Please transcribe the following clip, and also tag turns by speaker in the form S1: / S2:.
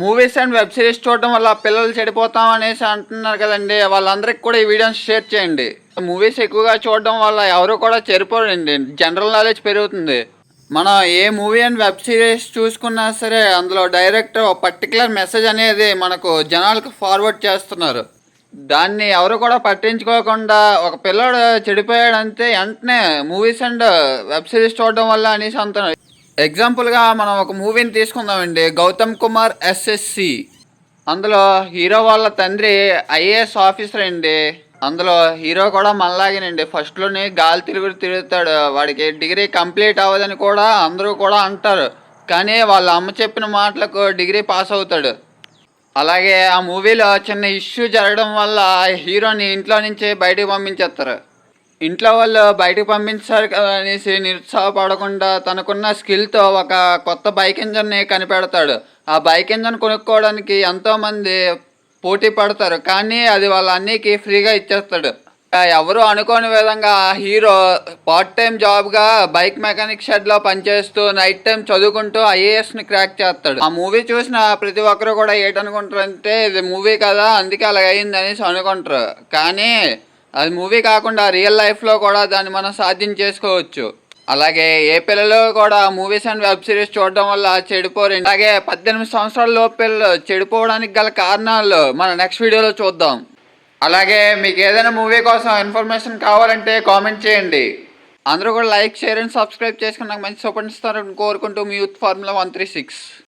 S1: Movies and web series చూడడం వల్ల పిల్లలు చెడిపోతాం అనేసి అంటున్నారు కదండి. వాళ్ళందరికీ కూడా ఈ వీడియోని షేర్ చేయండి. మూవీస్ ఎక్కువగా చూడడం వల్ల ఎవరు కూడా చెడిపోరండి. జనరల్ నాలెడ్జ్ పెరుగుతుంది. మనం ఏ మూవీ అండ్ వెబ్ సిరీస్ చూసుకున్నా సరే అందులో డైరెక్ట్ పర్టికులర్ మెసేజ్ అనేది మనకు జనాలకు ఫార్వర్డ్ చేస్తున్నారు. దాన్ని ఎవరు కూడా పట్టించుకోకుండా ఒక పిల్లోడు చెడిపోయాడంతే వెంటనే మూవీస్ అండ్ వెబ్ సిరీస్ చూడడం వల్ల అనేసి అంటున్నారు. ఎగ్జాంపుల్గా మనం ఒక మూవీని తీసుకుందామండి. గౌతమ్ కుమార్ ఎస్ఎస్సి అందులో హీరో వాళ్ళ తండ్రి ఐఏఎస్ ఆఫీసర్ అండి. అందులో హీరో కూడా మనలాగేనండి. ఫస్ట్లోనే గాలి తిరుగుడు తిరుగుతాడు. వాడికి డిగ్రీ కంప్లీట్ అవ్వదని కూడా అందరూ కూడా అంటారు. కానీ వాళ్ళ అమ్మ చెప్పిన మాటలకు డిగ్రీ పాస్ అవుతాడు. అలాగే ఆ మూవీలో చిన్న ఇష్యూ జరగడం వల్ల హీరోని ఇంట్లో నుంచి బయటకు పంపించేస్తారు. ఇంట్లో వాళ్ళు బయటకు పంపించారు కదా అనేసి నిరుత్సాహపడకుండా తనకున్న స్కిల్తో ఒక కొత్త బైక్ ఇంజన్ని కనిపెడతాడు. ఆ బైక్ ఇంజన్ కొనుక్కోవడానికి ఎంతోమంది పోటీ పడతారు. కానీ అది వాళ్ళ అన్నీకి ఫ్రీగా ఇచ్చేస్తాడు. ఎవరు అనుకోని విధంగా ఆ హీరో పార్ట్ టైం జాబ్గా బైక్ మెకానిక్ షెడ్లో పనిచేస్తూ నైట్ టైం చదువుకుంటూ ఐఏఎస్ని క్రాక్ చేస్తాడు. ఆ మూవీ చూసిన ప్రతి ఒక్కరు కూడా ఏంటనుకుంటారంటే ఇది మూవీ కదా అందుకే అలాగ అయింది అనేసి అనుకుంటారు. కానీ అది మూవీ కాకుండా రియల్ లైఫ్లో కూడా దాన్ని మనం సాధ్యం చేసుకోవచ్చు. అలాగే ఏ పిల్లలు కూడా మూవీస్ అండ్ వెబ్ సిరీస్ చూడడం వల్ల చెడిపోరు. అలాగే పద్దెనిమిది సంవత్సరాల లోపు పిల్లలు చెడిపోవడానికి గల కారణాలు మన నెక్స్ట్ వీడియోలో చూద్దాం. అలాగే మీకు ఏదైనా మూవీ కోసం ఇన్ఫర్మేషన్ కావాలంటే కామెంట్ చేయండి. అందరూ కూడా లైక్ షేర్ అండ్ సబ్స్క్రైబ్ చేసుకుని నాకు మంచి సపోర్ట్ ఇస్తారని కోరుకుంటూ మీ youth formula one three six